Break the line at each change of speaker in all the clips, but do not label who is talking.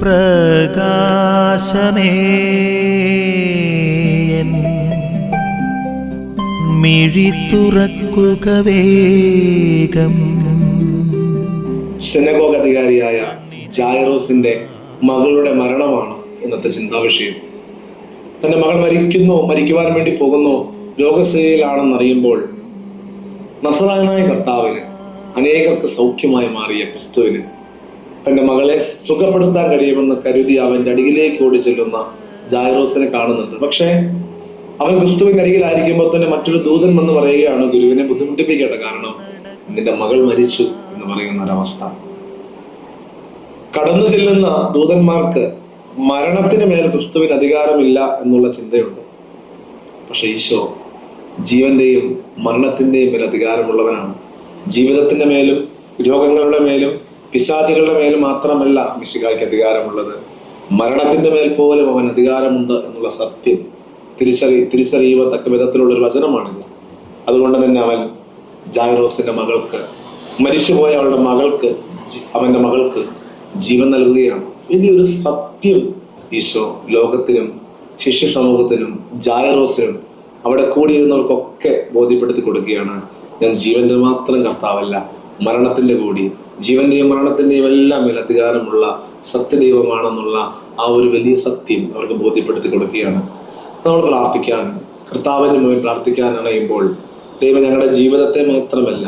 പ്രകാശമേ. മിഴി തുറക്കുക വേഗം.
സെനഗോഗ് അധികാരിയായ മകളുടെ മരണമാണ് ഇന്നത്തെ ചിന്താവിഷയം. തന്റെ മകൾ മരിക്കുന്നു മരിക്കുവാൻ വേണ്ടി പോകുന്നു ലോകസേയിലാണെന്നറിയുമ്പോൾ നസറാനായ കർത്താവിന് അനേകർക്ക് സൗഖ്യമായി മാറിയ ക്രിസ്തുവിന് തന്റെ മകളെ സുഖപ്പെടുത്താൻ കഴിയുമെന്ന് കരുതി അവൻ അടിയിലേക്ക് ഓടി ചെല്ലുന്ന ജായറോസിനെ കാണുന്നുണ്ട്. പക്ഷേ അവൻ ക്രിസ്തുവിന്റെ അരികിലായിരിക്കുമ്പോൾ തന്നെ മറ്റൊരു ദൂതൻ വന്ന് പറയുകയാണ് ഗുരുവിനെ ബുദ്ധിമുട്ടിപ്പിക്കേണ്ട കാരണം നിന്റെ മകൾ മരിച്ചു എന്ന് പറയുന്ന ഒരവസ്ഥ. കടന്നു ചെല്ലുന്ന ദൂതന്മാർക്ക് മരണത്തിന് മേൽ ക്രിസ്തുവിന് അധികാരമില്ല എന്നുള്ള ചിന്തയുണ്ട്. പക്ഷെ ഈശോ ജീവന്റെയും മരണത്തിന്റെയും മേൽ അധികാരമുള്ളവനാണ്. ജീവിതത്തിന്റെ മേലും രോഗങ്ങളുടെ മേലും പിശാചുകളുടെ മേൽ മാത്രമല്ല മിശികായ്ക്ക് അധികാരമുള്ളത്. മരണത്തിന്റെ മേൽ പോലും അവൻ അധികാരമുണ്ട് എന്നുള്ള സത്യം തിരിച്ചറി തിരിച്ചറിയുവാൻ തക്ക വിധത്തിലുള്ള ഒരു വചനമാണിത്. അതുകൊണ്ട് തന്നെ അവൻ ജായറോസിന്റെ മകൾക്ക് മരിച്ചുപോയ അവളുടെ മകൾക്ക് അവന്റെ മകൾക്ക് ജീവൻ നൽകുകയാണ്. വലിയൊരു സത്യം ഈശോ ലോകത്തിനും ശിഷ്യ സമൂഹത്തിനും ജായറോസിനും അവിടെ കൂടിയിരുന്നവർക്കൊക്കെ ബോധ്യപ്പെടുത്തി കൊടുക്കുകയാണ്. ഞാൻ ജീവന്റെ മാത്രം കർത്താവല്ല മരണത്തിന്റെ കൂടി ജീവന്റെയും മരണത്തിന്റെയും എല്ലാം മേൽ അധികാരമുള്ള സത്യദൈവമാണെന്നുള്ള ആ ഒരു വലിയ സത്യം അവർക്ക് ബോധ്യപ്പെടുത്തി കൊടുക്കുകയാണ്. നമ്മൾ പ്രാർത്ഥിക്കാൻ കർത്താവിന് മുന്നിൽ പ്രാർത്ഥിക്കാൻ അണയുമ്പോൾ ദൈവം ഞങ്ങളുടെ ജീവിതത്തെ മാത്രമല്ല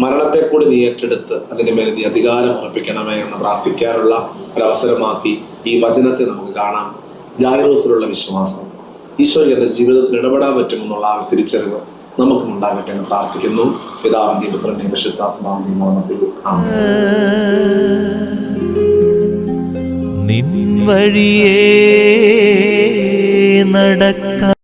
മരണത്തെ കൂടി നീ ഏറ്റെടുത്ത് അതിന് മേലെ നീ അധികാരം ഉറപ്പിക്കണമേ എന്ന് പ്രാർത്ഥിക്കാനുള്ള ഒരു അവസരമാക്കി ഈ വചനത്തെ നമുക്ക് കാണാം. ജായറോസിലുള്ള വിശ്വാസം. ഈശോയ്ക്ക് എന്റെ ജീവിതത്തിൽ ഇടപെടാൻ പറ്റുമെന്നുള്ള ആ തിരിച്ചറിവ് നമുക്കും ഉണ്ടാകട്ടെ എന്ന് പ്രാർത്ഥിക്കുന്നു. പിതാവിന്റെ പുത്രന്റെ പരിശുദ്ധാത്മാവിന്റെ നാമത്തിൽ
നിൻ വഴിയേ നടക്ക